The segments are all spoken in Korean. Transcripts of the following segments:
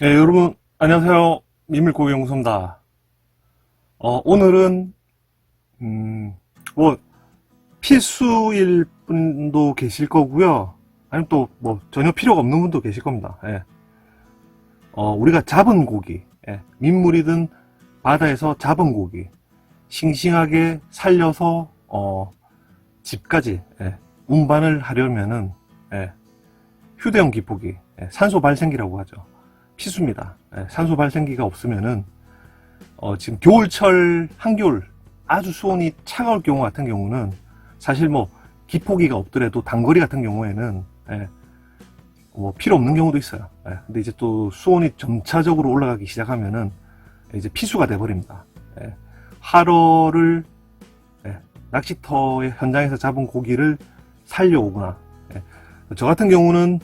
네, 여러분, 안녕하세요. 미밀고기 용서입니다. 어, 오늘은, 음, 뭐, 필수일 분도 계실 거고요. 아니면 또, 뭐, 전혀 필요가 없는 분도 계실 겁니다. 예. 어, 우리가 잡은 고기, 예, 민물이든 바다에서 잡은 고기, 싱싱하게 살려서, 어, 집까지, 예, 운반을 하려면은, 예, 휴대용 기포기, 예, 산소 발생기라고 하죠. 필수입니다. 예, 산소 발생기가 없으면은 어, 지금 겨울철 한겨울 아주 수온이 차가울 경우 같은 경우는 사실 뭐 기포기가 없더라도 단거리 같은 경우에는 예, 뭐 필요 없는 경우도 있어요. 예, 근데 이제 또 수온이 점차적으로 올라가기 시작하면은 이제 필수가 돼버립니다. 예, 하루를 예, 낚시터의 현장에서 잡은 고기를 살려오거나 예, 저 같은 경우는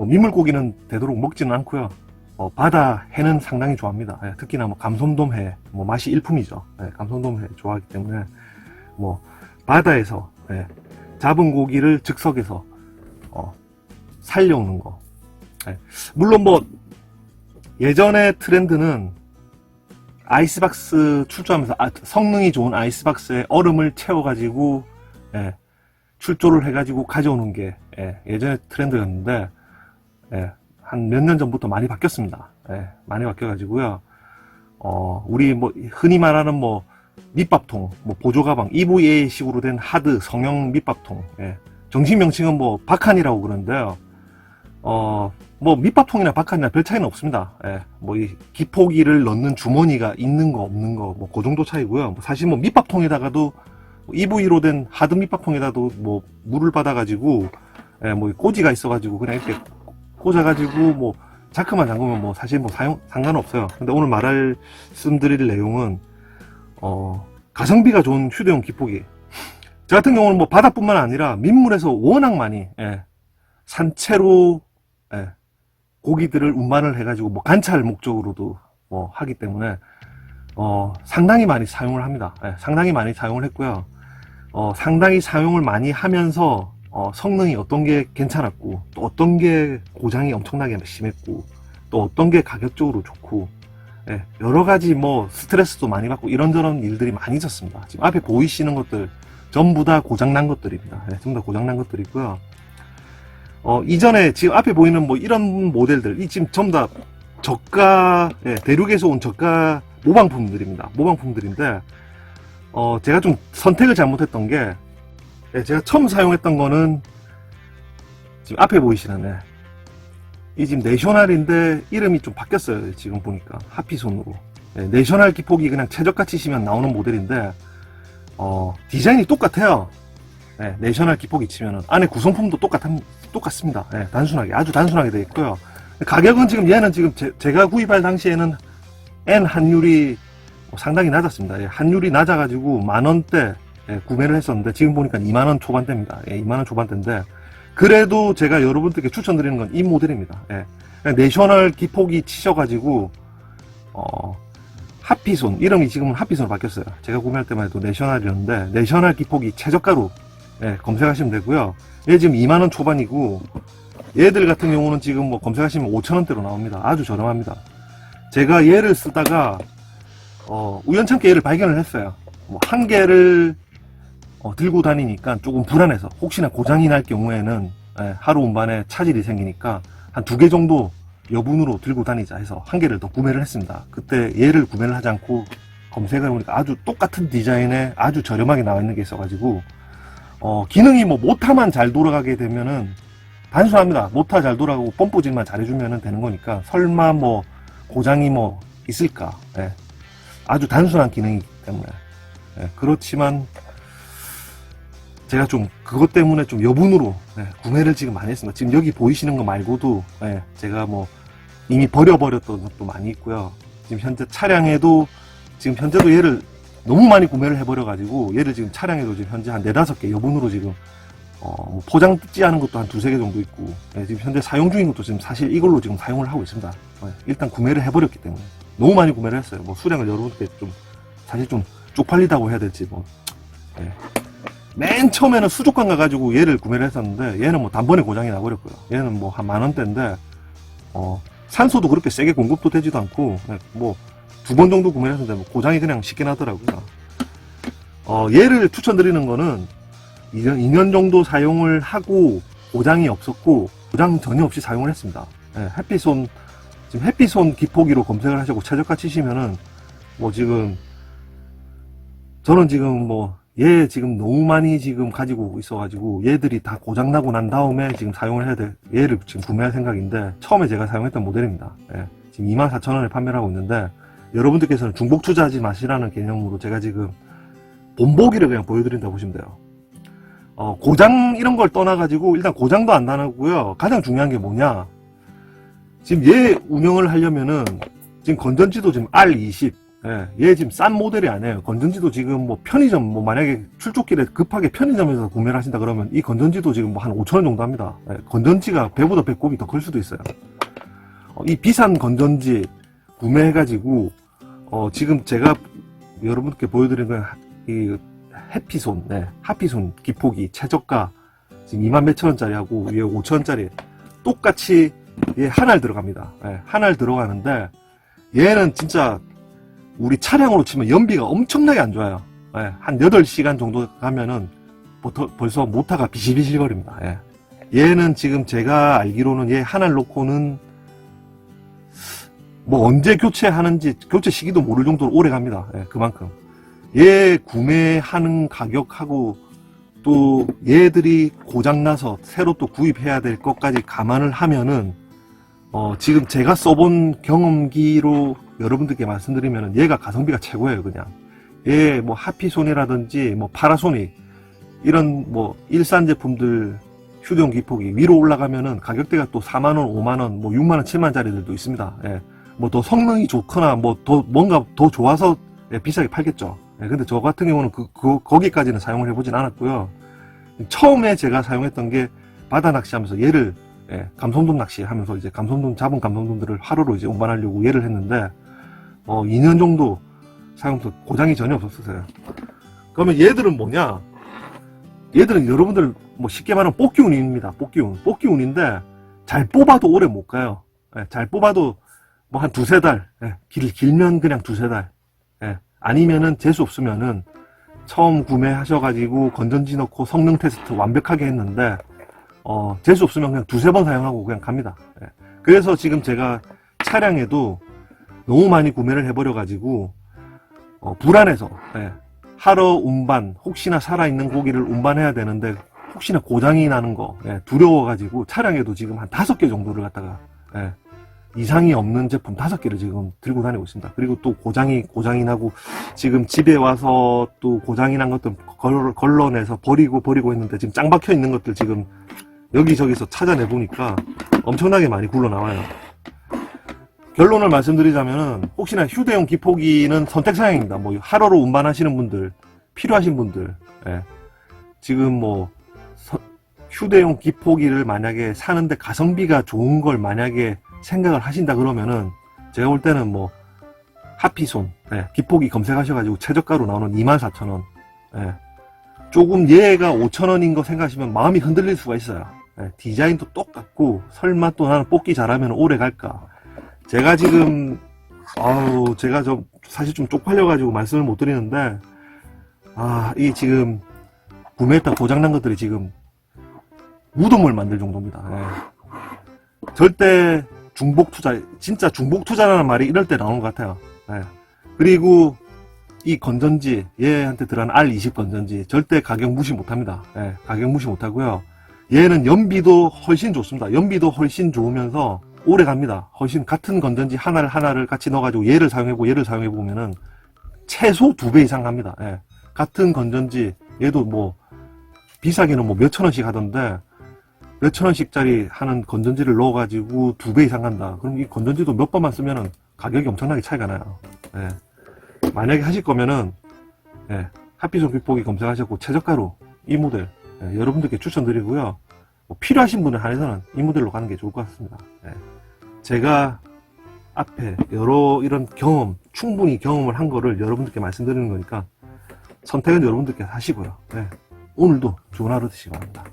뭐 민물고기는 되도록 먹지는 않고요. 어, 바다 해는 상당히 좋아합니다. 예, 특히나 뭐 감손돔 해, 뭐 맛이 일품이죠. 예, 감손돔 해 좋아하기 때문에 뭐 바다에서 예, 잡은 고기를 즉석에서 어, 살려오는 거. 예, 물론 뭐 예전의 트렌드는 아이스박스 출조하면서 아, 성능이 좋은 아이스박스에 얼음을 채워가지고 예, 출조를 해가지고 가져오는 게 예, 전의 트렌드였는데 예, 한몇 년 전부터 많이 바뀌었습니다. 예, 많이 바뀌어가지고요. 어, 우리 뭐 흔히 말하는 뭐 밑밥통, 뭐 보조 가방, EVA식으로 된 하드 성형 밑밥통. 예, 정식 명칭은 뭐 박한이라고 그러는데요. 어, 뭐 밑밥통이나 박한이나 별 차이는 없습니다. 예, 뭐이 기포기를 넣는 주머니가 있는 거 없는 거 뭐 그 정도 차이고요. 뭐 사실 뭐 밑밥통에다가도 EV로 된 하드 밑밥통에다도 뭐 물을 받아가지고 예, 뭐 꼬지가 있어가지고 그냥 이렇게 꽂아가지고 뭐 자크만 잠그면 뭐 사실 뭐 사용 상관없어요. 근데 오늘 말할 말씀드릴 내용은 어 가성비가 좋은 휴대용 기포기. 저 같은 경우는 뭐 바다뿐만 아니라 민물에서 워낙 많이 예, 산채로 예, 고기들을 운반을 해가지고 뭐 관찰 목적으로도 뭐 하기 때문에 어 상당히 많이 사용을 합니다. 예, 상당히 많이 사용을 했고요. 어 상당히 사용을 많이 하면서 어, 성능이 어떤 게 괜찮았고 또 어떤 게 고장이 엄청나게 심했고 또 어떤 게 가격적으로 좋고 예, 여러 가지 뭐 스트레스도 많이 받고 이런저런 일들이 많이 있었습니다. 지금 앞에 보이시는 것들 전부 다 고장난 것들입니다. 예, 전부 다 고장난 것들이고요. 어, 이전에 지금 앞에 보이는 뭐 이런 모델들 이 지금 전부 다 저가 예, 대륙에서 온 저가 모방품들입니다. 모방품들인데 어, 제가 좀 선택을 잘못했던 게 예, 제가 처음 사용했던 거는 지금 앞에 보이시는 애. 이 지금 내셔널인데 이름이 좀 바뀌었어요. 지금 보니까 하피손으로. 예, 내셔널 기폭이 그냥 최저가 치시면 나오는 모델인데 어, 디자인이 똑같아요. 예, 내셔널 기폭이 치면은 안에 구성품도 똑같 똑같습니다. 예, 단순하게 아주 단순하게 되어 있고요. 가격은 지금 얘는 지금 제, 가 구입할 당시에는 N 환율이 상당히 낮았습니다. 예, 환율이 낮아가지고 만 원대 예, 구매를 했었는데 지금 보니까 2만원 초반대입니다. 예, 2만원 초반대인데 그래도 제가 여러분들께 추천드리는 건 이 모델입니다. 예, 내셔널 기폭이 치셔가지고 어, 하피손 이름이 지금은 하피손으로 바뀌었어요. 제가 구매할 때만 해도 내셔널이었는데 내셔널 기폭이 최저가로 예, 검색하시면 되고요. 얘 지금 2만원 초반이고 얘들 같은 경우는 지금 뭐 검색하시면 5천원대로 나옵니다. 아주 저렴합니다. 제가 얘를 쓰다가 어, 우연찮게 얘를 발견을 했어요. 뭐 한 개를 어, 들고 다니니까 조금 불안해서 혹시나 고장이 날 경우에는 예, 하루 운반에 차질이 생기니까 한 두 개 정도 여분으로 들고 다니자 해서 한 개를 더 구매를 했습니다. 그때 얘를 구매를 하지 않고 검색을 해보니까 아주 똑같은 디자인에 아주 저렴하게 나와 있는 게 있어가지고 어, 기능이 뭐 모타만 잘 돌아가게 되면은 단순합니다. 모타 잘 돌아가고 펌프질만 잘해주면 되는 거니까 설마 뭐 고장이 뭐 있을까? 예. 아주 단순한 기능이기 때문에 예, 그렇지만 제가 좀 그것 때문에 좀 여분으로 예, 구매를 지금 많이 했습니다. 지금 여기 보이시는 거 말고도 예, 제가 뭐 이미 버려버렸던 것도 많이 있고요. 지금 현재 차량에도 지금 현재도 얘를 너무 많이 구매를 해버려가지고 얘를 지금 차량에도 지금 현재 한 네다섯 개 여분으로 지금 어, 뭐 포장 뜯지 않은 것도 한 두세 개 정도 있고 예, 지금 현재 사용 중인 것도 지금 사실 이걸로 지금 사용을 하고 있습니다. 예, 일단 구매를 해버렸기 때문에 너무 많이 구매를 했어요. 뭐 수량을 여러분께 좀 사실 좀 쪽팔리다고 해야 될지 뭐 예. 맨 처음에는 수족관 가가지고 얘를 구매를 했었는데 얘는 뭐 단번에 고장이 나버렸고요. 얘는 뭐 한 만 원대인데 어 산소도 그렇게 세게 공급도 되지도 않고 뭐 두 번 정도 구매했는데 뭐 고장이 그냥 쉽게 나더라고요. 어, 얘를 추천드리는 거는 2년, 2년 정도 사용을 하고 고장이 없었고 고장 전혀 없이 사용을 했습니다. 예, 햇빛손 지금 햇빛손 기포기로 검색을 하시고 최저가 치시면은 뭐 지금 저는 지금 뭐 얘 지금 너무 많이 지금 가지고 있어가지고 얘들이 다 고장나고 난 다음에 지금 사용을 해야 돼 얘를 지금 구매할 생각인데 처음에 제가 사용했던 모델입니다. 예, 지금 24,000원에 판매를 하고 있는데 여러분들께서는 중복 투자하지 마시라는 개념으로 제가 지금 본보기를 그냥 보여드린다고 보시면 돼요. 어, 고장 이런 걸 떠나가지고 일단 고장도 안 나고요. 가장 중요한 게 뭐냐? 지금 얘 운영을 하려면은 지금 건전지도 지금 R20, 예, 얘 지금 싼 모델이 아니에요. 건전지도 지금 뭐 편의점 뭐 만약에 출조길에 급하게 편의점에서 구매를 하신다 그러면 이 건전지도 지금 뭐 한 5천 원 정도 합니다. 예, 건전지가 배보다 배꼽이 더 클 수도 있어요. 어, 이 비싼 건전지 구매해가지고 어, 지금 제가 여러분께 보여드린 건 이 해피손, 네, 하피손 기포기 최저가 지금 2만 몇천 원짜리하고 위에 5천 원짜리 똑같이 얘 하나 들어갑니다. 예, 하나 들어가는데 얘는 진짜 우리 차량으로 치면 연비가 엄청나게 안 좋아요. 예, 한 8시간 정도 가면은 벌써 모터가 비실비실 거립니다. 예. 얘는 지금 제가 알기로는 얘 하나를 놓고는 뭐 언제 교체하는지 교체 시기도 모를 정도로 오래 갑니다. 예, 그만큼. 얘 구매하는 가격하고 또 얘들이 고장나서 새로 또 구입해야 될 것까지 감안을 하면은 어, 지금 제가 써본 경험기로 여러분들께 말씀드리면은 얘가 가성비가 최고예요, 그냥. 얘 뭐 하피손이라든지 뭐 파라소닉 이런 뭐 일산 제품들 휴대용 기폭이 위로 올라가면은 가격대가 또 4만원, 5만원, 뭐 6만원, 7만짜리들도 있습니다. 예. 뭐 더 성능이 좋거나 뭐 더 뭔가 더 좋아서 예, 비싸게 팔겠죠. 예, 근데 저 같은 경우는 그, 그, 거기까지는 사용을 해보진 않았고요. 처음에 제가 사용했던 게 바다 낚시하면서 얘를 예, 감성돔 낚시하면서 이제 감성돔 잡은 감성돔들을 하루로 이제 운반하려고 얘를 했는데 어 2년 정도 사용해서 고장이 전혀 없었어요. 그러면 얘들은 뭐냐? 얘들은 여러분들 뭐 쉽게 말하면 뽑기운입니다. 뽑기운. 뽑기운인데 잘 뽑아도 오래 못 가요. 예, 잘 뽑아도 뭐 한 두세 달, 예, 길, 길면 그냥 두세 달. 예, 아니면은 재수 없으면은 처음 구매하셔가지고 건전지 넣고 성능 테스트 완벽하게 했는데 어, 재수 없으면 그냥 두세 번 사용하고 그냥 갑니다. 예. 그래서 지금 제가 차량에도 너무 많이 구매를 해버려가지고 어, 불안해서 예. 하러 운반 혹시나 살아있는 고기를 운반해야 되는데 혹시나 고장이 나는 거 예, 두려워가지고 차량에도 지금 한 다섯 개 정도를 갖다가 예, 이상이 없는 제품 다섯 개를 지금 들고 다니고 있습니다. 그리고 또 고장이 고장이 나고 지금 집에 와서 또 고장이 난 것들 걸, 걸러내서 버리고 버리고 했는데 지금 짱 박혀 있는 것들 지금 여기저기서 찾아내 보니까 엄청나게 많이 굴러 나와요. 결론을 말씀드리자면은 혹시나 휴대용 기포기는 선택 사양입니다. 뭐 하루로 운반하시는 분들, 필요하신 분들, 예. 지금 뭐 서- 휴대용 기포기를 만약에 사는데 가성비가 좋은 걸 만약에 생각을 하신다 그러면은 제가 볼 때는 뭐 하피손, 예, 기포기 검색하셔가지고 최저가로 나오는 24,000원, 예. 조금 얘가 5,000원인 거 생각하시면 마음이 흔들릴 수가 있어요. 예, 디자인도 똑같고 설마 또 나는 뽑기 잘하면 오래 갈까? 제가 지금 아우 제가 좀 사실 좀 쪽팔려가지고 말씀을 못 드리는데 아 이 지금 구매했다 고장난 것들이 지금 무덤을 만들 정도입니다. 예. 절대 중복 투자 진짜 중복 투자라는 말이 이럴 때 나오는 것 같아요. 예. 그리고 이 건전지 얘한테 들어간 R20 건전지 절대 가격 무시 못합니다. 예, 가격 무시 못하고요. 얘는 연비도 훨씬 좋습니다. 연비도 훨씬 좋으면서 오래 갑니다. 훨씬 같은 건전지 하나를 하나를 같이 넣어가지고 얘를 사용해보고 얘를 사용해보면은 최소 두 배 이상 갑니다. 예. 같은 건전지 얘도 뭐 비싸게는 뭐 몇천 원씩 하던데 몇천 원씩짜리 하는 건전지를 넣어가지고 두 배 이상 간다. 그럼 이 건전지도 몇 번만 쓰면은 가격이 엄청나게 차이가 나요. 예. 만약에 하실 거면은 예, 하피손 빅보기 검색하셨고 최저가로 이 모델 예, 여러분들께 추천드리고요. 뭐 필요하신 분을 한해서는 이 모델로 가는 게 좋을 것 같습니다. 예. 제가 앞에 여러 이런 경험, 충분히 경험을 한 거를 여러분들께 말씀드리는 거니까 선택은 여러분들께 하시고요. 예. 오늘도 좋은 하루 되시기 바랍니다.